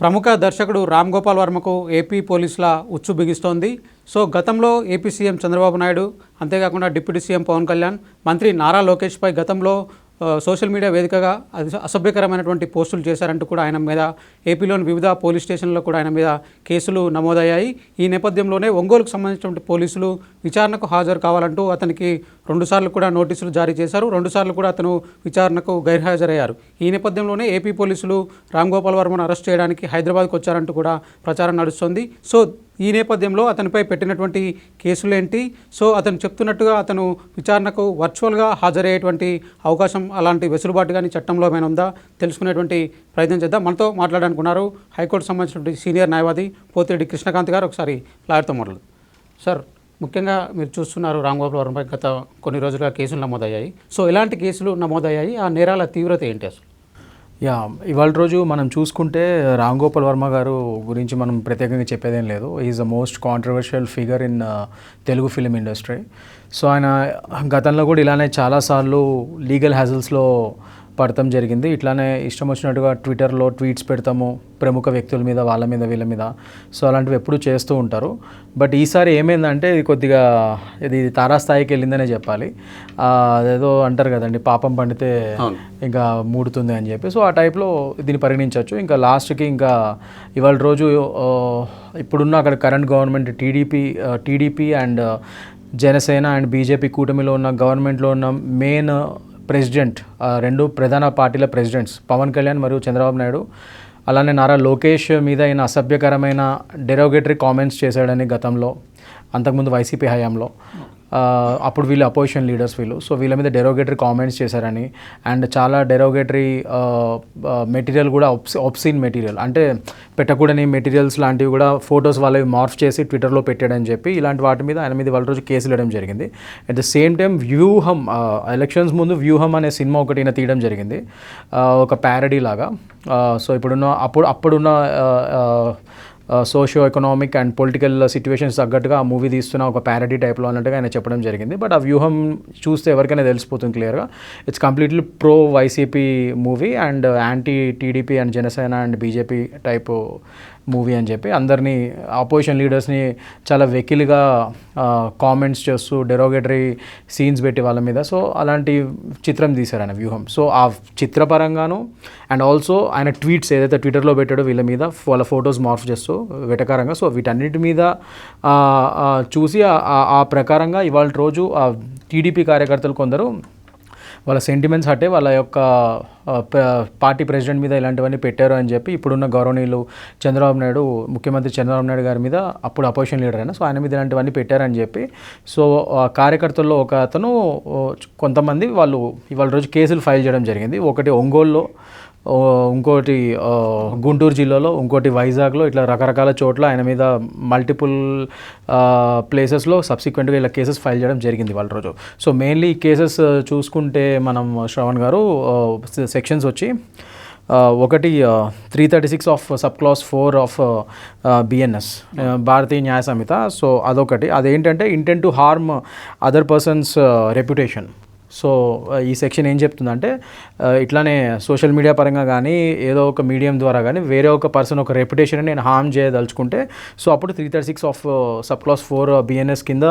ప్రముఖ దర్శకుడు రామ్ గోపాల్ వర్మకు ఏపీ పోలీసుల ఉచ్చు బిగిస్తోంది. సో గతంలో ఏపీ సీఎం చంద్రబాబు నాయుడు అంతేకాకుండా డిప్యూటీ సీఎం పవన్ కళ్యాణ్ మంత్రి నారా లోకేష్పై గతంలో సోషల్ మీడియా వేదికగా అది అసభ్యకరమైనటువంటి పోస్టులు చేశారంటూ కూడా ఆయన మీద ఏపీలోని వివిధ పోలీస్ స్టేషన్లో కూడా ఆయన మీద కేసులు నమోదయ్యాయి. ఈ నేపథ్యంలోనే ఒంగోలుకు సంబంధించినటువంటి పోలీసులు విచారణకు హాజరు కావాలంటూ అతనికి రెండుసార్లు కూడా నోటీసులు జారీ చేశారు. రెండుసార్లు కూడా అతను విచారణకు గైర్హాజరయ్యారు. ఈ నేపథ్యంలోనే ఏపీ పోలీసులు రామ్ గోపాల్ వర్మను అరెస్ట్ చేయడానికి హైదరాబాద్కు వచ్చారంటూ కూడా ప్రచారం నడుస్తుంది. సో ఈ నేపథ్యంలో అతనిపై పెట్టినటువంటి కేసులేంటి? సో అతను చెప్తున్నట్టుగా అతను విచారణకు వర్చువల్గా హాజరయ్యేటువంటి అవకాశం అలాంటి వెసులుబాటు కానీ చట్టంలో ఏమైనా ఉందా? తెలుసుకునేటువంటి ప్రయత్నం చేద్దాం. మనతో మాట్లాడాలనుకున్నారు హైకోర్టు సంబంధించినటువంటి సీనియర్ న్యాయవాది పోతిరెడ్డి కృష్ణకాంత్ గారు. ఒకసారి లాయర్తో మొదలు సార్ ముఖ్యంగా మీరు చూస్తున్నారు రామ్ గోపాల్ వర్మపై గత కొన్ని రోజులుగా కేసులు నమోదయ్యాయి. సో ఎలాంటి కేసులు నమోదయ్యాయి? ఆ నేరాల తీవ్రత ఏంటి అసలు? యా ఇవాళ రోజు మనం చూసుకుంటే రామ్ గోపాల్ వర్మ గారు గురించి మనం ప్రత్యేకంగా చెప్పేదేం లేదు. Is the most controversial figure in Telugu film industry so ఆయన గతంలో కూడా ఇలానే చాలాసార్లు లీగల్ హ్యాజల్స్లో పడటం జరిగింది. ఇట్లానే ఇష్టం వచ్చినట్టుగా ట్విట్టర్లో ట్వీట్స్ పెడతాము ప్రముఖ వ్యక్తుల మీద వాళ్ళ మీద వీళ్ళ మీద. సో అలాంటివి ఎప్పుడూ చేస్తూ ఉంటారు. బట్ ఈసారి ఏమైందంటే ఇది కొద్దిగా ఇది తారాస్థాయికి వెళ్ళిందనే చెప్పాలి. అదేదో అంటారు కదండి పాపం పండితే. ఇంకా మూడుతుంది అని చెప్పి. సో ఆ టైప్లో దీన్ని పరిగణించవచ్చు. ఇంకా లాస్ట్కి ఇంకా ఇవాళ రోజు ఇప్పుడున్న అక్కడ current government TDP TDP and Janasena and BJP కూటమిలో ఉన్న గవర్నమెంట్లో ఉన్న మెయిన్ ప్రెసిడెంట్ రెండు ప్రధాన పార్టీల ప్రెసిడెంట్స్ పవన్ కళ్యాణ్ మరియు చంద్రబాబు నాయుడు. అలానే నారా లోకేష్ మీద ఆయన అసభ్యకరమైన డెరోగేటరీ కామెంట్స్ చేశాడని గతంలో అంతకుముందు వైసీపీ హయాంలో. అప్పుడు వీళ్ళు అపోజిషన్ లీడర్స్ వీళ్ళు. సో వీళ్ళ మీద డెరోగేటరీ కామెంట్స్ చేశారని. అండ్ చాలా డెరోగేటరీ మెటీరియల్ కూడా ఒప్సీన్ మెటీరియల్ అంటే పెట్టకూడని మెటీరియల్స్ లాంటివి కూడా ఫొటోస్ వాళ్ళవి మార్ఫ్ చేసి ట్విట్టర్లో పెట్టాడని చెప్పి ఇలాంటి వాటి మీద ఆయన మీద వాళ్ళ రోజు కేసులు వేయడం జరిగింది. At the same time Vyooham elections ముందు వ్యూహం అనే సినిమా ఒకటి ఈయన తీయడం జరిగింది. ఒక ప్యారడీ లాగా. సో ఇప్పుడున్న అప్పుడు అప్పుడున్న socio economic and political situations తగ్గట్టుగా ఆ మూవీ తీస్తున్న ఒక ప్యారడీ టైప్లో అన్నట్టుగా ఆయన చెప్పడం జరిగింది. బట్ ఆ వ్యూహం చూస్తే ఎవరికైనా తెలిసిపోతుంది క్లియర్గా it's completely pro YCP movie and anti TDP and Janasena and BJP type movie అని చెప్పి అందరినీ ఆపోజిషన్ లీడర్స్ని చాలా వెకిలిగా కామెంట్స్ చేస్తూ డెరోగేటరీ సీన్స్ పెట్టి వాళ్ళ మీద. సో అలాంటి చిత్రం తీశారు ఆయన వ్యూహం. సో ఆ చిత్రపరంగాను అండ్ ఆల్సో ఆయన ట్వీట్స్ ఏదైతే ట్విట్టర్లో పెట్టాడో వీళ్ళ మీద వాళ్ళ ఫొటోస్ మార్ఫ్ చేస్తూ వెటకారంగా. సో వీటన్నిటి మీద చూసి ఆ- ఆ ప్రకారంగా ఇవాళ రోజు ఆ టీడీపీ కార్యకర్తలు కొందరు వాళ్ళ సెంటిమెంట్స్ అంటే వాళ్ళ యొక్క ప- పార్టీ ప్రెసిడెంట్ మీద ఇలాంటివన్నీ పెట్టారు అని చెప్పి ఇప్పుడున్న గౌరవనీయులు చంద్రబాబు నాయుడు ముఖ్యమంత్రి చంద్రబాబు నాయుడు గారి మీద అప్పుడు అపోజిషన్ లీడర్ అయినా సో ఆయన మీద ఇలాంటివన్నీ పెట్టారని చెప్పి సో ఆ కార్యకర్తల్లో ఒక అతను కొంతమంది వాళ్ళు ఇవాళ రోజు కేసులు ఫైల్ చేయడం జరిగింది. ఒకటి ఒంగోలులో ఇంకోటి గుంటూరు జిల్లాలో ఇంకోటి వైజాగ్లో ఇట్లా రకరకాల చోట్ల ఆయన మీద మల్టిపుల్ ప్లేసెస్లో సబ్సిక్వెంట్గా ఇలా కేసెస్ ఫైల్ చేయడం జరిగింది వాళ్ళ రోజు. సో మెయిన్లీ కేసెస్ చూసుకుంటే మనం శ్రవణ్ గారు సెక్షన్స్ వచ్చి ఒకటి three thirty six of sub class four of BNS Bharatiya Nyaya Sanhita so అదొకటి. అదేంటంటే intent to harm other persons reputation so ఈ సెక్షన్ ఏం చెప్తుందంటే ఇట్లానే సోషల్ మీడియా పరంగా కానీ ఏదో ఒక మీడియం ద్వారా కానీ వేరే ఒక పర్సన్ ఒక రెప్యుటేషన్ నేను హామ్ చేయదలుచుకుంటే సో అప్పుడు three thirty six of sub class four BNS కింద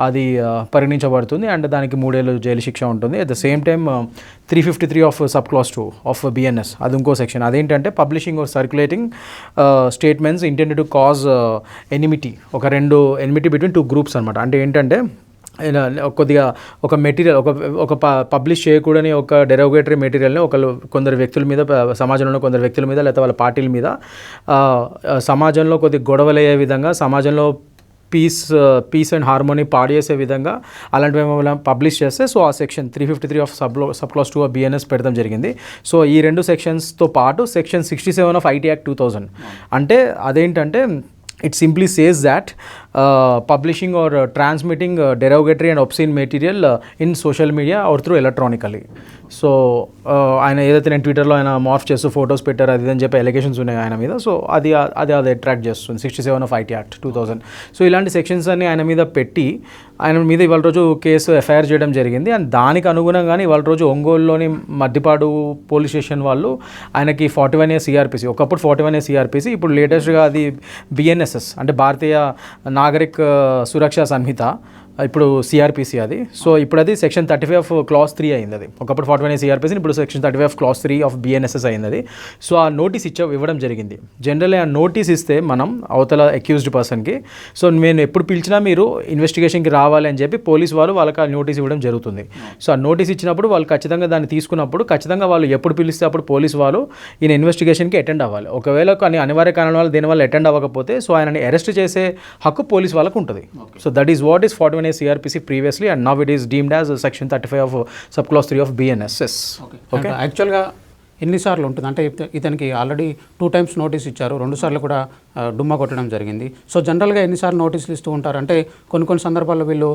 అది పరిగణించబడుతుంది అండ్ దానికి మూడేళ్ళు జైలు శిక్ష ఉంటుంది. At the same time three fifty three of sub class two of BNS అది ఇంకో సెక్షన్ అదేంటంటే publishing or circulating statements intended to cause enmity ఒక రెండు ఎనిమిటీ బిట్వీన్ టూ గ్రూప్స్ అనమాట అంటే ఏంటంటే కొద్దిగా ఒక మెటీరియల్ ఒక ఒక పబ్లిష్ చేయకూడని ఒక డెరోగేటరీ మెటీరియల్ని ఒకళ్ళు కొందరు వ్యక్తుల మీద సమాజంలో కొందరు వ్యక్తుల మీద లేకపోతే వాళ్ళ పార్టీల మీద సమాజంలో కొద్ది గొడవలయ్యే విధంగా సమాజంలో పీస్ పీస్ అండ్ హార్మోనీ పాడేసే విధంగా అలాంటివి ఏమైనా పబ్లిష్ చేస్తే సో ఆ section three fifty three of సబ్లో sub class two BNS పెడతాం జరిగింది. సో ఈ రెండు సెక్షన్స్తో పాటు section sixty seven of IT act two thousand. అంటే అదేంటంటే it simply says that publishing or transmitting derogatory and obscene material in social media or through electronically so ఆయన ఏదైతే నేను ట్విట్టర్లో ఆయన మార్ఫ్ చేస్తూ ఫొటోస్ పెట్టారు అది ఇది అని చెప్పి ఎలిగేషన్స్ ఉన్నాయి ఆయన మీద. సో అది అది అది అట్రాక్ట్ చేస్తుంది. Sixty seven of IT act two thousand so ఇలాంటి సెక్షన్స్ అన్ని ఆయన మీద పెట్టి ఆయన మీద ఇవాళ రోజు కేసు ఎఫ్ఐఆర్ చేయడం జరిగింది. అండ్ దానికి అనుగుణంగానే ఇవాళ రోజు ఒంగోలులోని మద్దిపాడు పోలీస్ స్టేషన్ వాళ్ళు ఆయనకి ఫార్టీ వన్ ఇయర్ సిఆర్పిసి ఒకప్పుడు ఫార్టీ వన్ ఇయర్ సిఆర్పిసి ఇప్పుడు లేటెస్ట్గా అది బిఎన్ఎస్ఎస్ అంటే భారతీయ నా नागरिक सुरक्षा संहिता. ఇప్పుడు సిఆర్పిసి అది సో ఇప్పుడు అది. Section thirty five of class three అయింది అది ఒకప్పుడు ఫార్టీ వన్ సిఆర్పిసి ఇప్పుడు section thirty five class three of BNSS అయింది అది సో ఆ నోటీస్ ఇచ్చ ఇవ్వడం జరిగింది. జనరల్లీ ఆ నోటీస్ ఇస్తే మనం అవతల అక్యూజ్డ్ పర్సన్కి సో నేను ఎప్పుడు పిలిచినా మీరు ఇన్వెస్టిగేషన్కి రావాలి అని చెప్పి పోలీస్ వాళ్ళు వాళ్ళకి ఆ నోటీస్ ఇవ్వడం జరుగుతుంది. సో ఆ నోటీస్ ఇచ్చినప్పుడు వాళ్ళు ఖచ్చితంగా దాన్ని తీసుకున్నప్పుడు ఖచ్చితంగా వాళ్ళు ఎప్పుడు పిలిస్తే అప్పుడు పోలీస్ వాళ్ళు ఈయన ఇన్వెస్టిగేషన్కి అటెండ్ అవ్వాలి. ఒకవేళ కొన్ని అనివార్య కారణాల వల్ల దీనివల్ల అటెండ్ అవ్వకపోతే సో ఆయనని అరెస్ట్ చేసే హక్కు పోలీస్ వాళ్ళకు ఉంటుంది. So that is what is forty A CrPC previously and now it is deemed as section thirty five of sub class three of BNSS okay యాక్చువల్గా ఎన్నిసార్లు ఉంటుంది? అంటే ఇత- ఇతనికి ఆల్రెడీ టూ టైమ్స్ నోటీస్ ఇచ్చారు. రెండు సార్లు కూడా డుమ్మా కొట్టడం జరిగింది. సో జనరల్గా ఎన్నిసార్లు నోటీసులు ఇస్తూ ఉంటారు అంటే కొన్ని కొన్ని సందర్భాల్లో వీళ్ళు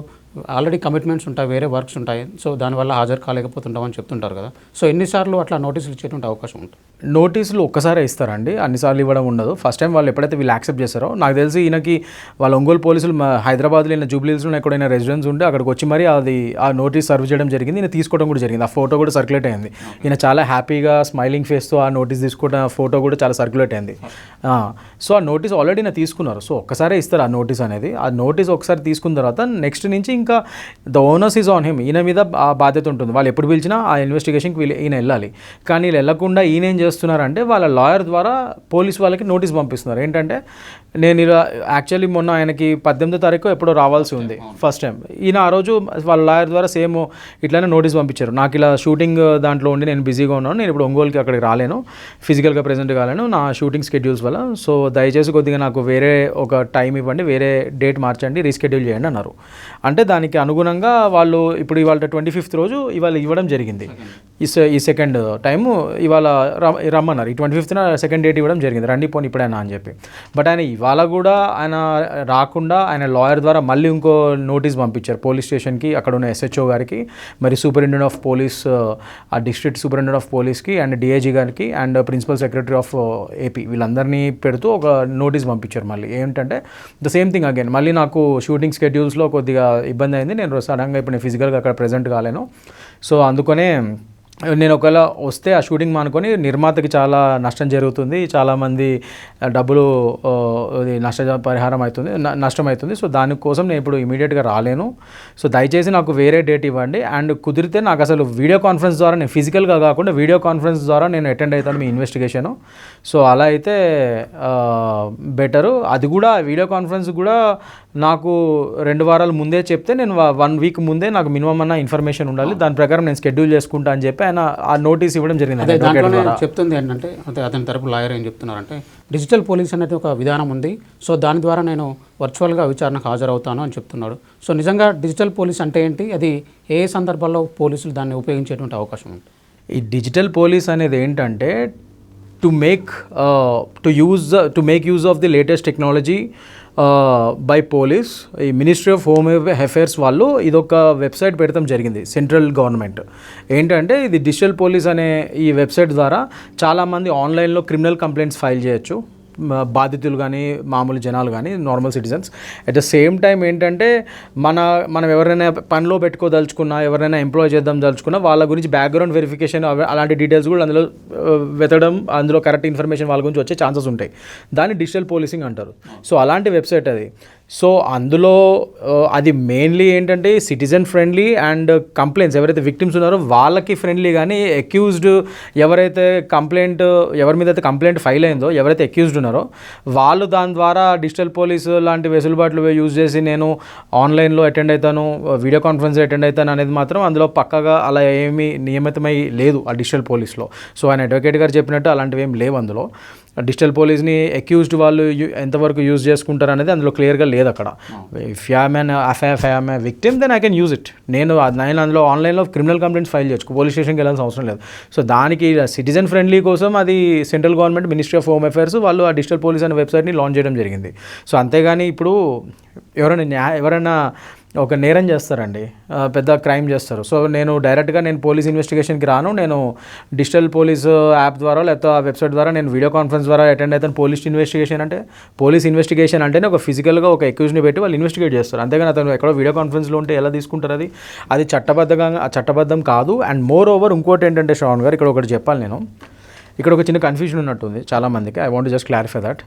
ఆల్రెడీ కమిట్మెంట్స్ ఉంటాయి వేరే వర్క్స్ ఉంటాయి. సో దానివల్ల హాజరు కాలేకపోతుంటామని చెప్తుంటారు కదా. సో ఎన్నిసార్లు అట్లా నోటీసులు ఇచ్చేటువంటి అవకాశం ఉంటుంది? నోటీసులు ఒక్కసారే ఇస్తారండి. అన్నిసార్లు ఇవ్వడం ఉండదు. ఫస్ట్ టైం వాళ్ళు ఎప్పుడైతే వీళ్ళు యాక్సెప్ట్ చేస్తారో నాకు తెలిసి ఈయనకి వాళ్ళ ఒంగోలు పోలీసులు హైదరాబాద్లో ఈయన జూబ్లీస్లో ఎక్కడైనా రెసిడెన్స్ ఉంటే అక్కడికి వచ్చి మరి అది ఆ నోటీస్ సర్వ్ చేయడం జరిగింది. ఈయన తీసుకోవడం కూడా జరిగింది. ఆ ఫోటో కూడా సర్క్యులేట్ అయింది. ఈయన చాలా హ్యాపీగా స్మైలింగ్ ఫేస్తో ఆ నోటీస్ తీసుకోవడం ఫోటో కూడా చాలా సర్క్యులేట్ అయింది. సో ఆ నోటీస్ ఆల్రెడీ నా తీసుకున్నారు. సో ఒక్కసారే ఇస్తారు ఆ నోటీస్ అనేది. ఆ నోటీస్ ఒకసారి తీసుకున్న తర్వాత నెక్స్ట్ నుంచి ఇంకా the owners is on him. ఈయన మీద ఆ బాధ్యత ఉంటుంది. వాళ్ళు ఎప్పుడు పిలిచినా ఆ ఇన్వెస్టిగేషన్కి వీళ్ళు ఈయన వెళ్ళాలి. కానీ వీళ్ళు వెళ్ళకుండా ఈయన ఏం చేస్తున్నారంటే వాళ్ళ లాయర్ ద్వారా పోలీస్ వాళ్ళకి నోటీస్ పంపిస్తున్నారు. ఏంటంటే నేను ఇలా యాక్చువల్లీ మొన్న ఆయనకి పద్దెనిమిదో తారీఖు ఎప్పుడో రావాల్సి ఉంది ఫస్ట్ టైం ఈయన ఆ రోజు వాళ్ళ లాయర్ ద్వారా సేమ్ ఇట్లానే నోటీస్ పంపించారు. నాకు ఇలా షూటింగ్ దాంట్లో ఉండి నేను బిజీగా ఉన్నాను నేను ఇప్పుడు ఒంగోలుకి అక్కడికి రాలేను ఫిజికల్గా ప్రెజెంట్ కాలేను నా షూటింగ్ స్కెడ్యూల్స్ వల్ల. సో దయచేసి కొద్దిగా నాకు వేరే ఒక టైం ఇవ్వండి వేరే డేట్ మార్చండి రీస్కెడ్యూల్ చేయండి అన్నారు. అంటే దానికి అనుగుణంగా వాళ్ళు ఇప్పుడు ఇవాళ ట్వంటీ ఫిఫ్త్ రోజు ఇవాళ ఇవ్వడం జరిగింది. ఈ సె- ఈ సెకండ్ టైము ఇవాళ రమ్- రమ్మన్నారు. ఈ ట్వంటీ ఫిఫ్త్న సెకండ్ డేట్ ఇవ్వడం జరిగింది. రండి పోనీ ఇప్పుడైనా అని చెప్పి. బట్ ఆయన ఇవాళ కూడా ఆయన రాకుండా ఆయన లాయర్ ద్వారా మళ్ళీ ఇంకో నోటీస్ పంపించారు. పోలీస్ స్టేషన్కి అక్కడ ఉన్న ఎస్హెచ్ఓ గారికి మరి సూపరింటెండెంట్ ఆఫ్ పోలీస్ ఆ డిస్ట్రిక్ట్ సూపరింటెండెంట్ ఆఫ్ పోలీస్కి అండ్ డిఐజీ గారికి and principal secretary of AP వీళ్ళందరినీ పెడుతూ ఒక నోటీస్ పంపించారు మళ్ళీ. ఏంటంటే ద సేమ్ థింగ్ అగైన్. మళ్ళీ నాకు షూటింగ్ స్కెడ్యూల్స్లో కొద్దిగా ఇబ్బంది అయింది. నేను సడన్గా ఇప్పుడు నేను ఫిజికల్గా అక్కడ ప్రెజెంట్ కాలేను. సో అందుకనే నేను ఒకవేళ వస్తే ఆ షూటింగ్ మానుకొని నిర్మాతకి చాలా నష్టం జరుగుతుంది. చాలామంది డబ్బులు ఇది నష్ట పరిహారం అవుతుంది న- నష్టం అవుతుంది. సో దానికోసం నేను ఇప్పుడు ఇమీడియట్గా రాలేను. సో దయచేసి నాకు వేరే డేట్ ఇవ్వండి. అండ్ కుదిరితే నాకు అసలు వీడియో కాన్ఫరెన్స్ ద్వారా నేను ఫిజికల్గా కాకుండా వీడియో కాన్ఫరెన్స్ ద్వారా నేను అటెండ్ అవుతాను మీ ఇన్వెస్టిగేషను. సో అలా అయితే బెటరు. అది కూడా వీడియో కాన్ఫరెన్స్ కూడా నాకు రెండు వారాల ముందే చెప్తే నేను వన్ వీక్ ముందే నాకు మినిమం అన్న ఇన్ఫర్మేషన్ ఉండాలి. దాని ప్రకారం నేను షెడ్యూల్ చేసుకుంటా అని చెప్పి ఆయన ఆ నోటీస్ ఇవ్వడం జరిగింది. చెప్తుంది ఏంటంటే అదే అతని తరపు లాయర్ ఏం చెప్తున్నారంటే డిజిటల్ పోలీస్ అనేది ఒక విధానం ఉంది. సో దాని ద్వారా నేను వర్చువల్గా విచారణకు హాజరవుతాను అని చెప్తున్నాడు. సో నిజంగా డిజిటల్ పోలీస్ అంటే ఏంటి? అది ఏ ఏ సందర్భాల్లో పోలీసులు దాన్ని ఉపయోగించేటువంటి అవకాశం ఉంది? ఈ డిజిటల్ పోలీస్ అనేది ఏంటంటే to make to use to make use of the latest technology by police ఈ మినిస్ట్రీ ఆఫ్ హోమ్ అఫేర్స్ వాళ్ళు ఇదొక వెబ్సైట్ పెడతాం జరిగింది సెంట్రల్ గవర్నమెంట్ ఏంటంటే ఇది డిజిటల్ పోలీస్ అనే ఈ వెబ్సైట్ ద్వారా చాలామంది ఆన్లైన్లో క్రిమినల్ కంప్లైంట్స్ ఫైల్ చేయొచ్చు. బాధితులు కానీ మామూలు జనాలు కానీ normal citizens at the same time ఏంటంటే మన మనం ఎవరైనా పనిలో పెట్టుకోదలుచుకున్నా ఎవరైనా ఎంప్లాయ్ చేద్దాం దలుచుకున్నా వాళ్ళ గురించి బ్యాక్గ్రౌండ్ వెరిఫికేషన్ అలాంటి డీటెయిల్స్ కూడా అందులో వెతడం అందులో కరెక్ట్ ఇన్ఫర్మేషన్ వాళ్ళ గురించి వచ్చే ఛాన్సెస్ ఉంటాయి. దాన్ని డిజిటల్ పోలీసింగ్ అంటారు. సో అలాంటి వెబ్సైట్ అది. సో అందులో అది మెయిన్లీ ఏంటంటే సిటిజన్ ఫ్రెండ్లీ అండ్ కంప్లైంట్స్ ఎవరైతే విక్టిమ్స్ ఉన్నారో వాళ్ళకి ఫ్రెండ్లీ కానీ అక్యూజ్డ్ ఎవరైతే కంప్లైంట్ ఎవరి మీద అయితే కంప్లైంట్ ఫైల్ అయిందో ఎవరైతే అక్యూజ్డ్ ఉన్నారో వాళ్ళు దాని ద్వారా డిజిటల్ పోలీస్ లాంటి వెసులుబాట్లు యూజ్ చేసి నేను ఆన్లైన్లో అటెండ్ అవుతాను వీడియో కాన్ఫరెన్స్ అటెండ్ అవుతాను అనేది మాత్రం అందులో పక్కగా అలా ఏమీ నియమితమై లేదు ఆ డిజిటల్ పోలీస్లో సో ఆయన అడ్వకేట్ గారు చెప్పినట్టు అలాంటివి ఏం లేవు అందులో. డిజిటల్ పోలీస్ని అక్యూజ్డ్ వాళ్ళు ఎంతవరకు యూజ్ చేసుకుంటారు అనేది అందులో క్లియర్గా లేదు అక్కడ. If I'm an if I if I'm victim then I can use it నేను నేను అందులో ఆన్లైన్లో క్రిమినల్ కంప్లైంట్స్ ఫైల్ చేయొచ్చు. పోలీస్ స్టేషన్కి వెళ్ళాల్సిన అవసరం లేదు. సో దానికి సిటిజన్ ఫ్రెండ్లీ కోసం అది central government ministry of home affairs వాళ్ళు ఆ డిజిటల్ పోలీస్ అనే వెబ్సైట్ని లాంచ్ చేయడం జరిగింది. సో అంతేగాని ఇప్పుడు ఎవరైనా ఎవరైనా ఒక నేరం చేస్తారండి. పెద్ద క్రైమ్ చేస్తారు. సో నేను డైరెక్ట్గా నేను పోలీస్ ఇన్వెస్టిగేషన్కి రాను. నేను డిజిటల్ పోలీస్ యాప్ ద్వారా లేకపోతే ఆ వెబ్సైట్ ద్వారా నేను వీడియో కాన్ఫరెన్స్ ద్వారా అటెండ్ అవుతాను. పోలీస్ ఇన్వెస్టిగేషన్ అంటే పోలీస్ ఇన్వెస్టిగేషన్ అంటేనే ఒక ఫిజికల్గా ఒక ఎక్యూజ్ని పెట్టి వాళ్ళు ఇన్వెస్టిగేట్ చేస్తారు. అంతేగాని అతను ఎక్కడో వీడియో కాన్ఫరెన్స్లో ఉంటే ఎలా తీసుకుంటారు అది? అది చట్టబద్ధంగా చట్టబద్ధం కాదు. అండ్ మోర్ ఓవర్ ఇంకోటి ఏంటంటే శ్రావణ్ గారు ఇక్కడ ఒకటి చెప్పాలి నేను. ఇక్కడ ఒక చిన్న కన్ఫ్యూజన్ ఉన్నట్టుంది చాలామందికి. I want just clarify that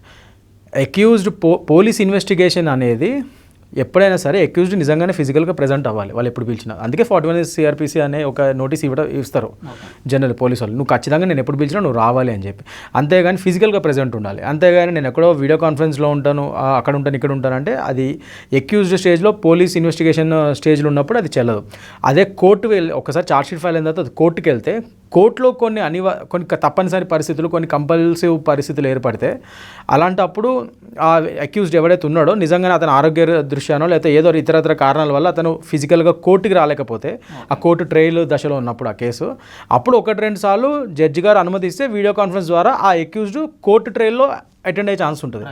accused పో పోలీస్ ఇన్వెస్టిగేషన్ అనేది ఎప్పుడైనా సరే అక్యూజ్డ్ నిజంగానే ఫిజికల్గా ప్రెజెంట్ అవ్వాలి. వాళ్ళు ఎప్పుడు పిలిచినా. అందుకే ఫార్టీ వన్ సిఆర్పిసి అనే ఒక నోటీస్ ఇవ్వడం ఇస్తారు. జనరల్ పోలీస్ వాళ్ళు. నువ్వు ఖచ్చితంగా నేను ఎప్పుడు పిలిచినా నువ్వు రావాలి అని చెప్పి. అంతేగాని ఫిజికల్గా ప్రెజెంట్ ఉండాలి. అంతేగాని నేను ఎక్కడో వీడియో కాన్ఫరెన్స్లో ఉంటాను అక్కడ ఉంటాను ఇక్కడ ఉంటాను అంటే అది ఎక్యూజ్డ్ స్టేజ్లో పోలీస్ ఇన్వెస్టిగేషన్ స్టేజ్లో ఉన్నప్పుడు అది చెల్లదు. అదే కోర్టు వెళ్ళి ఒకసారి చార్జ్షీట్ ఫైల్ అయిన తర్వాత అది కోర్టుకి వెళ్తే కోర్టులో కొన్ని అనివా కొన్ని తప్పనిసరి పరిస్థితులు కొన్ని కంపల్సివ్ పరిస్థితులు ఏర్పడితే అలాంటప్పుడు ఆ అక్యూజ్డ్ ఎవడైతే ఉన్నాడో నిజంగానే అతను ఆరోగ్య దృష్ట్యానో లేకపోతే ఏదో ఇతరతర కారణాల వల్ల అతను ఫిజికల్గా కోర్టుకి రాలేకపోతే ఆ కోర్టు ట్రయల్ దశలో ఉన్నప్పుడు ఆ కేసు. అప్పుడు ఒకటి రెండు సార్లు జడ్జి గారు అనుమతిస్తే వీడియో కాన్ఫరెన్స్ ద్వారా ఆ అక్యూజ్డ్ కోర్టు ట్రయల్లో అటెండ్ అయ్యే ఛాన్స్ ఉంటుంది.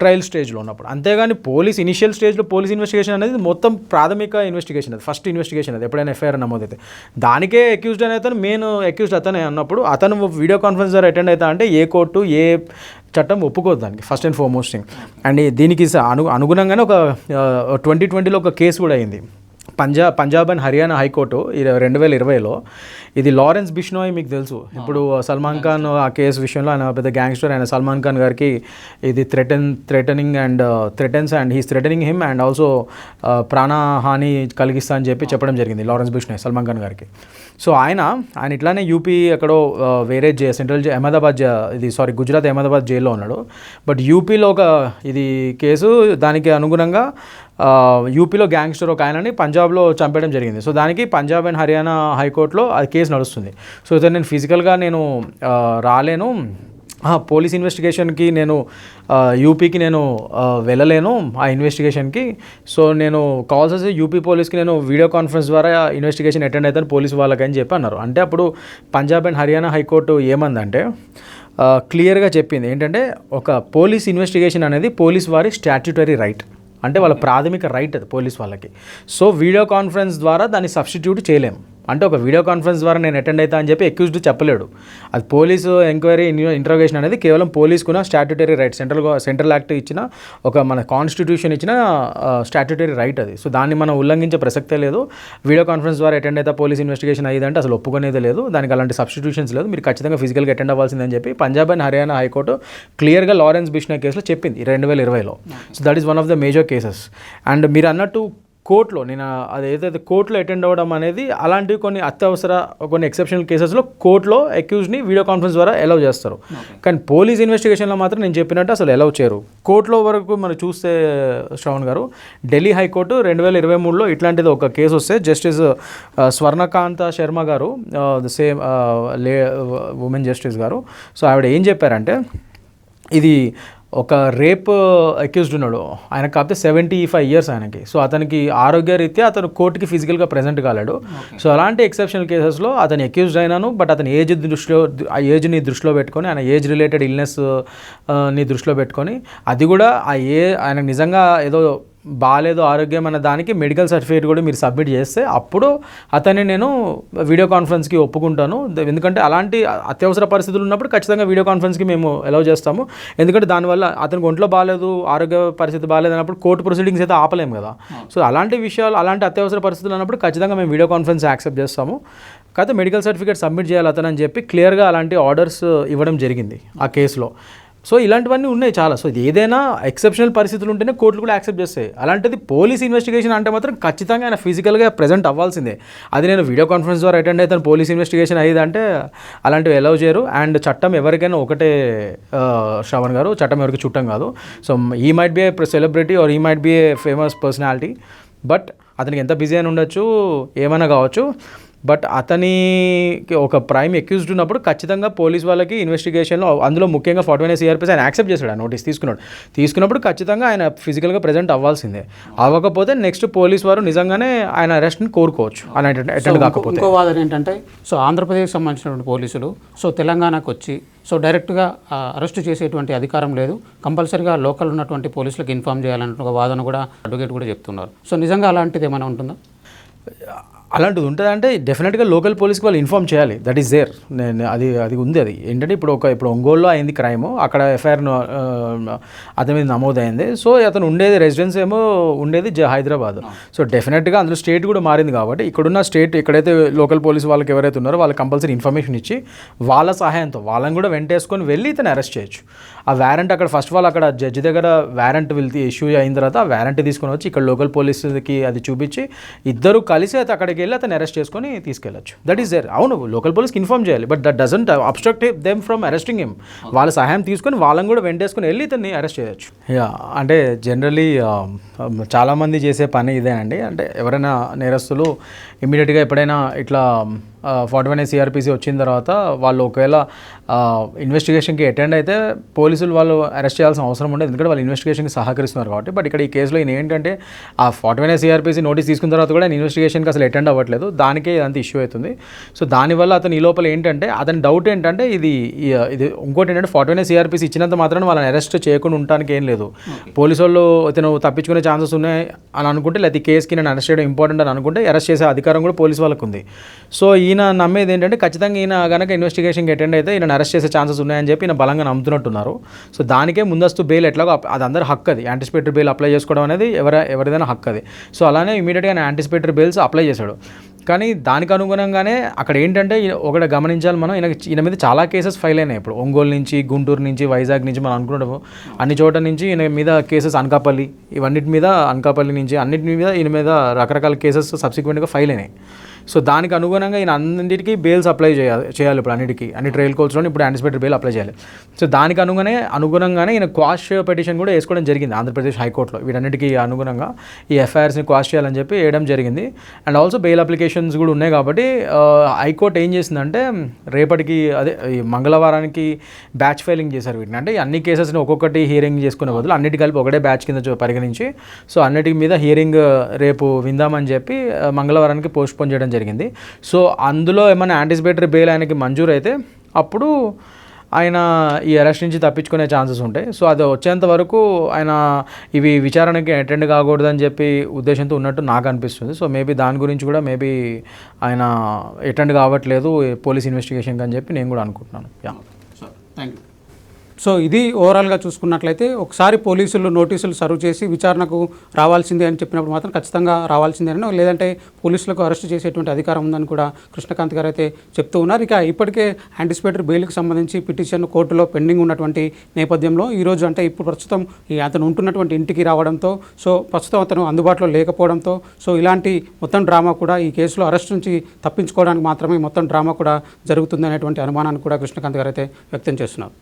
ట్రయల్ స్టేజ్లో ఉన్నప్పుడు. అంతేగాని పోలీస్ ఇనిషియల్ స్టేజ్లో పోలీస్ ఇన్వెస్టిగేషన్ అనేది మొత్తం ప్రాథమిక ఇన్వెస్టిగేషన్ అది. ఫస్ట్ ఇన్వెస్టిగేషన్ అది. ఎప్పుడైనా ఎఫ్ఐఆర్ నమోదైతే. దానికే అక్యూజ్డ్ అని అతను మెయిన్ అక్యూజ్డ్ అతనే అన్నప్పుడు అతను వీడియో కాన్ఫరెన్స్ ద్వారా అటెండ్ అవుతా అంటే ఏ కోర్టు ఏ చట్టం ఒప్పుకోదు దానికి. First and foremost thing and దీనికి అను అనుగుణంగానే ఒక ట్వంటీ ట్వంటీలో ఒక కేసు కూడా అయింది. Punjab Punjab and Haryana high court రెండు వేల ఇరవైలో ఇది లారెన్స్ బిష్నోయ్ మీకు తెలుసు. ఇప్పుడు సల్మాన్ ఖాన్ ఆ కేసు విషయంలో ఆయన పెద్ద గ్యాంగ్స్టర్ ఆయన సల్మాన్ ఖాన్ గారికి ఇది threaten threatening and threatens and he's threatening him and also ప్రాణహాని కలిగిస్తా అని చెప్పి చెప్పడం జరిగింది లారెన్స్ బిష్నోయ్ సల్మాన్ ఖాన్ గారికి. సో ఆయన ఆయన ఇట్లానే యూపీ ఎక్కడో వేరే జే సెంట్రల్ జే అహ్మదాబాద్ జే- ఇది సారీ గుజరాత్ అహ్మదాబాద్ జైల్లో ఉన్నాడు. బట్ యూపీలో ఒక ఇది కేసు దానికి అనుగుణంగా యూపీలో గ్యాంగ్స్టర్ ఒక ఆయనని పంజాబ్లో చంపేయడం జరిగింది. సో దానికి పంజాబ్ అండ్ హర్యానా హైకోర్టులో అది కేసు నడుస్తుంది. సో ఇతను నేను ఫిజికల్గా నేను రాలేను. పోలీస్ ఇన్వెస్టిగేషన్కి నేను యూపీకి నేను వెళ్ళలేను ఆ ఇన్వెస్టిగేషన్కి. సో నేను కాల్స్ వస్తే యూపీ పోలీస్కి నేను వీడియో కాన్ఫరెన్స్ ద్వారా ఇన్వెస్టిగేషన్ అటెండ్ అవుతాను పోలీస్ వాళ్ళకి అని చెప్పి అన్నారు. అంటే అప్పుడు Punjab and Haryana high court ఏమందంటే క్లియర్గా చెప్పింది ఏంటంటే ఒక పోలీస్ ఇన్వెస్టిగేషన్ అనేది పోలీస్ వారి స్టాట్యుటరీ రైట్. అంటే వాళ్ళ ప్రాథమిక రైట్ అది పోలీస్ వాళ్ళకి. సో వీడియో కాన్ఫరెన్స్ ద్వారా దాన్ని సబ్స్టిట్యూట్ చేయలేము అంటే ఒక వీడియో కాన్ఫరెన్స్ ద్వారా నేను అటెండ్ అవుతా అని చెప్పి అక్యూజ్డ్ చెప్పలేడు. అది పోలీసు ఎంక్వైరీ ఇంట్రోగేషన్ అనేది కేవలం పోలీసుకున్న statutory right central central act ఇచ్చిన ఒక మన కాన్స్టిట్యూషన్ ఇచ్చిన స్టాట్యుటరీ రైట్ అది. సో దాన్ని మనం ఉల్లంఘించే ప్రసక్తే లేదు. వీడియో కాన్ఫరెన్స్ ద్వారా అటెండ్ అయితే పోలీస్ ఇన్వెస్టిగేషన్ అయ్యిందంటే అసలు ఒప్పుకునేది లేదు. దానికి అలాంటి సబ్స్టిట్యూషన్స్ లేదు. మీరు ఖచ్చితంగా ఫిజికల్గా అటెండ్ అవ్వాల్సిందని చెప్పి Punjab and Haryana high court క్లియర్గా లారెన్స్ బిష్నా కేసులో చెప్పింది రెండు వేల ఇరవైలో. So that is one of the major cases and మీరు అన్నట్టు కోర్టులో నేను అది ఏదైతే కోర్టులో అటెండ్ అవ్వడం అనేది అలాంటివి కొన్ని అత్యవసర కొన్ని ఎక్సెప్షనల్ కేసెస్లో కోర్టులో అక్యూజ్ని వీడియో కాన్ఫరెన్స్ ద్వారా అలౌ చేస్తారు. కానీ పోలీస్ ఇన్వెస్టిగేషన్లో మాత్రం నేను చెప్పినట్టు అసలు అలౌ చేయరు. కోర్టులో వరకు మనం చూస్తే శ్రవణ్ గారు ఢిల్లీ హైకోర్టు రెండు వేల ఇరవై మూడులో ఇట్లాంటిది ఒక కేసు వస్తే జస్టిస్ స్వర్ణకాంత శర్మ గారు the same lay woman justice గారు. సో ఆవిడ ఏం చెప్పారంటే ఇది ఒక రేప్ అక్యూజ్డ్ ఉన్నాడు. ఆయన కాకపోతే సెవెంటీ ఫైవ్ ఇయర్స్ ఆయనకి. సో అతనికి ఆరోగ్య రీత్యా అతను కోర్టుకి ఫిజికల్గా ప్రెజెంట్ కాలేడు. సో అలాంటి ఎక్సెప్షనల్ కేసెస్లో అతను అక్యూజ్డ్ అయినాను బట్ అతని ఏజ్ దృష్టిలో ఆ ఏజ్ని దృష్టిలో పెట్టుకొని ఆయన ఏజ్ రిలేటెడ్ ఇల్నెస్ని దృష్టిలో పెట్టుకొని అది కూడా ఆ ఏ ఆయన నిజంగా ఏదో బాగాలేదు ఆరోగ్యం అన్న దానికి మెడికల్ సర్టిఫికేట్ కూడా మీరు సబ్మిట్ చేస్తే అప్పుడు అతన్ని నేను వీడియో కాన్ఫరెన్స్కి ఒప్పుకుంటాను. ఎందుకంటే అలాంటి అత్యవసర పరిస్థితులు ఉన్నప్పుడు ఖచ్చితంగా వీడియో కాన్ఫరెన్స్కి మేము అలౌ చేస్తాము. ఎందుకంటే దానివల్ల అతనికి ఒంట్లో బాగాలేదు ఆరోగ్య పరిస్థితి బాగాలేదు అన్నప్పుడు కోర్టు ప్రొసీడింగ్స్ అయితే ఆపలేము కదా. సో అలాంటి విషయాలు అలాంటి అత్యవసర పరిస్థితులు ఉన్నప్పుడు ఖచ్చితంగా మేము వీడియో కాన్ఫరెన్స్ యాక్సెప్ట్ చేస్తాము. కాకపోతే మెడికల్ సర్టిఫికేట్ సబ్మిట్ చేయాలి అతను అని చెప్పి క్లియర్గా అలాంటి ఆర్డర్స్ ఇవ్వడం జరిగింది ఆ కేసులో. సో ఇలాంటివన్నీ ఉన్నాయి చాలా. సో ఇది ఏదైనా ఎక్సెప్షనల్ పరిస్థితులు ఉంటేనే కోర్టులు కూడా యాక్సెప్ట్ చేస్తాయి. అలాంటిది పోలీస్ ఇన్వెస్టిగేషన్ అంటే మాత్రం ఖచ్చితంగా ఆయన ఫిజికల్గా ప్రెజెంట్ అవ్వాల్సిందే. అది నేను వీడియో కాన్ఫరెన్స్ ద్వారా అటెండ్ అవుతాను పోలీస్ ఇన్వెస్టిగేషన్ అయ్యిందంటే అలాంటివి అలౌ చేయరు. అండ్ చట్టం ఎవరికైనా ఒకటే శ్రవణ్ గారు చట్టం ఎవరికి చుట్టం కాదు. So he might be a celebrity or he might be a famous personality but అతనికి ఎంత బిజీ అని ఉండొచ్చు ఏమైనా కావచ్చు. బట్ అతనికి ఒక ప్రైమ్ అక్యూజ్డ్ ఉన్నప్పుడు ఖచ్చితంగా పోలీస్ వాళ్ళకి ఇన్వెస్టిగేషన్లో అందులో ముఖ్యంగా ఫార్టీ వన్ సిఆర్పీస్ ఆయన యాక్సెప్ట్ చేశాడు ఆ నోటీస్ తీసుకున్నాడు. తీసుకున్నప్పుడు ఖచ్చితంగా ఆయన ఫిజికల్గా ప్రెజెంట్ అవ్వాల్సిందే. అవ్వకపోతే నెక్స్ట్ పోలీస్ వారు నిజంగానే ఆయన అరెస్ట్ని కోరుకోవచ్చు. ఆయన అటెండ్ కాకపోతే. ఇంకో వాదన ఏంటంటే సో ఆంధ్రప్రదేశ్ సంబంధించినటువంటి పోలీసులు సో తెలంగాణకు వచ్చి సో డైరెక్ట్గా అరెస్ట్ చేసేటువంటి అధికారం లేదు. కంపల్సరీగా లోకల్ ఉన్నటువంటి పోలీసులకు ఇన్ఫామ్ చేయాలన్న ఒక వాదన కూడా అడ్వకేట్ కూడా చెప్తున్నారు. సో నిజంగా అలాంటిది ఏమైనా ఉంటుందా? అలాంటిది ఉంటుందంటే డెఫినెట్గా లోకల్ పోలీస్కి వాళ్ళు ఇన్ఫామ్ చేయాలి. దట్ ఈస్ దేర్ నేను అది అది ఉంది అది. ఏంటంటే ఇప్పుడు ఒక ఇప్పుడు ఒంగోలులో అయింది క్రైమ్ అక్కడ ఎఫ్ఐఆర్ అతని మీద నమోదైంది. సో అతను ఉండేది రెసిడెన్స్ ఏమో ఉండేది జ- హైదరాబాద్. సో డెఫినెట్గా అందులో స్టేట్ కూడా మారింది కాబట్టి ఇక్కడున్న స్టేట్ ఎక్కడైతే లోకల్ పోలీస్ వాళ్ళకి ఎవరైతే ఉన్నారో వాళ్ళకి కంపల్సరీ ఇన్ఫర్మేషన్ ఇచ్చి వాళ్ళ సహాయంతో వాళ్ళని కూడా వెంటేసుకొని వెళ్ళి ఇతను అరెస్ట్ చేయొచ్చు. ఆ వారెంట్ అక్కడ ఫస్ట్ ఆఫ్ ఆల్ అక్కడ జడ్జి దగ్గర వారెంట్ వెళ్తే ఇష్యూ అయిన తర్వాత ఆ వారెంట్ తీసుకొని వచ్చి ఇక్కడ లోకల్ పోలీసుకి అది చూపించి ఇద్దరు కలిసి అయితే అక్కడికి వెళ్ళి అతను అరెస్ట్ చేసుకొని తీసుకెళ్ళచ్చు. దట్ ఈస్ దేర్ అవును లోకల్ పోలీస్కి ఇన్ఫార్మ్ చేయాలి. But that doesn't obstruct them from arresting him వాళ్ళ సహాయం తీసుకొని వాళ్ళని కూడా వెంటేసుకొని వెళ్ళి ఇతన్ని అరెస్ట్ చేయొచ్చు. యా అంటే జనరలీ చాలామంది చేసే పని ఇదేనండి. అంటే ఎవరైనా నేరస్తులు ఇమీడియట్గా ఎప్పుడైనా ఇట్లా ఫార్టీ వన్ సిఆర్పిసి వచ్చిన తర్వాత వాళ్ళు ఒకవేళ ఇన్వెస్టిగేషన్కి అటెండ్ అయితే పోలీసులు వాళ్ళు అరెస్ట్ చేయాల్సిన అవసరం ఉండదు. ఎందుకంటే వాళ్ళు ఇన్వెస్టిగేషన్కి సహకరిస్తున్నారు కాబట్టి. బట్ ఇక్కడ ఈ కేసులో ఈయన ఏంటంటే ఆ ఫార్టీ వన్ సిఆర్పిసి నోటీస్ తీసుకున్న తర్వాత కూడా ఆయన ఇన్వెస్టిగేషన్కి అసలు అటెండ్ అవ్వట్లేదు. దానికే ఇదంతా ఇష్యూ అవుతుంది. సో దానివల్ల అతను ఈ లోపల ఏంటంటే అతని డౌట్ ఏంటంటే ఇది ఈ- ఇది ఇంకోటి ఏంటంటే ఫార్టీ వన్ సిఆర్పిసి ఇచ్చినంత మాత్రం వాళ్ళని అరెస్ట్ చేయకుండా ఉండడానికి ఏం లేదు. పోలీసు వాళ్ళు ఇతను తప్పించుకునే ఛాన్సెస్ ఉన్నాయి అని అనుకుంటే లేకపోతే ఈ కేసుకి నేను అరెస్ట్ చేయడం ఇంపార్టెంట్ అని అనుకుంటే అరెస్ట్ చేసే అధికారం కూడా పోలీసు వాళ్ళకు ఉంది. సో ఈయన నమ్మేది ఏంటంటే ఖచ్చితంగా ఈయన కనుక ఇన్వెస్టిగేషన్కి అటెండ్ అయితే ఈయన అరెస్ట్ చేసే ఛాన్సెస్ ఉన్నాయని చెప్పి ఈయన బలంగా నమ్ముతున్నట్టున్నారు సో దానికే ముందస్తు బెయిల్ ఎట్లాగో అది అందరి హక్కు అది. యాంటిసిపేటరీ బెయిల్ అప్లై చేసుకోవడం అనేది ఎవరి ఎవరిదైనా హక్కు అది. సో అలానే ఇమీడియట్గా ఆయన యాంటిసిపేటరీ బెయిల్స్ అప్లై చేశాడు. కానీ దానికి అనుగుణంగానే అక్కడ ఏంటంటే ఒకటి గమనించాలి మనం ఈయన ఈయన మీద చాలా కేసెస్ ఫైల్ అయినాయి. ఇప్పుడు ఒంగోలు నుంచి గుంటూరు నుంచి వైజాగ్ నుంచి మనం అనుకుంటాము అన్ని చోట్ల నుంచి ఈయన మీద కేసెస్ అనకాపల్లి ఇవన్నిటి మీద అనకాపల్లి నుంచి అన్నిటి మీద ఈయన మీద రకరకాల కేసెస్ సబ్సిక్వెంట్గా ఫైల్ అయినాయి. సో దానికి అనుగుణంగా ఈయన అన్నింటికి బెయిల్స్ అప్లై చేయాలి చేయాలి ఇప్పుడు అన్నిటికీ. అన్ని ట్రయల్ కోర్ట్స్లో ఇప్పుడు యాంటిసిపేటెడ్ బెయిల్ అప్లై చేయాలి. సో దానికి అనుగుణంగా అనుగుణంగానే ఈయన క్వాష్ పిటిషన్ కూడా వేసుకోవడం జరిగింది ఆంధ్రప్రదేశ్ హైకోర్టులో. వీటన్నిటికీ అనుగుణంగా ఈ ఎఫ్ఐఆర్స్ని క్వాష్ చేయాలని చెప్పి వేయడం జరిగింది. అండ్ ఆల్సో బెయిల్ అప్లికేషన్స్ కూడా ఉన్నాయి కాబట్టి హైకోర్టు ఏం చేసిందంటే రేపటికి అదే ఈ మంగళవారానికి బ్యాచ్ ఫైలింగ్ చేశారు వీటిని. అంటే అన్ని కేసెస్ని ఒక్కొక్కటి హియరింగ్ చేసుకునే బదులు అన్నిటి కలిపి ఒకటే బ్యాచ్ కింద పరిగణించి సో అన్నిటి మీద హియరింగ్ రేపు విందామని చెప్పి మంగళవారానికి పోస్ట్పోన్ చేయడం జరిగింది. సో అందులో ఏమైనా యాంటిసిపేటరీ బెయిల్ ఆయనకి మంజూరు అయితే అప్పుడు ఆయన ఈ అరెస్ట్ నుంచి తప్పించుకునే ఛాన్సెస్ ఉంటాయి. సో అది వచ్చేంత వరకు ఆయన ఇవి విచారణకి అటెండ్ కాకూడదని చెప్పి ఉద్దేశంతో ఉన్నట్టు నాకు అనిపిస్తుంది. సో మేబీ దాని గురించి కూడా మేబీ ఆయన అటెండ్ కావట్లేదు పోలీస్ ఇన్వెస్టిగేషన్కి అని చెప్పి నేను కూడా అనుకుంటున్నాను. Yeah so thank you so ఇది ఓవరాల్గా చూసుకున్నట్లయితే ఒకసారి పోలీసులు నోటీసులు సర్వ్ చేసి విచారణకు రావాల్సిందే అని చెప్పినప్పుడు మాత్రం ఖచ్చితంగా రావాల్సిందే అని లేదంటే పోలీసులకు అరెస్ట్ చేసేటువంటి అధికారం ఉందని కూడా కృష్ణకాంత్ గారు అయితే చెప్తూ ఉన్నారు. ఇక ఇప్పటికే యాంటిసిపేటరీ బెయిల్కి సంబంధించి పిటిషన్ కోర్టులో పెండింగ్ ఉన్నటువంటి నేపథ్యంలో ఈరోజు అంటే ఇప్పుడు ప్రస్తుతం ఈ అతను ఉంటున్నటువంటి ఇంటికి రావడంతో సో ప్రస్తుతం అతను అందుబాటులో లేకపోవడంతో సో ఇలాంటి మొత్తం డ్రామా కూడా ఈ కేసులో అరెస్ట్ నుంచి తప్పించుకోవడానికి మాత్రమే మొత్తం డ్రామా కూడా జరుగుతుంది అనేటువంటి అనుమానాన్ని కూడా కృష్ణకాంత్ గారు అయితే వ్యక్తం చేస్తున్నారు.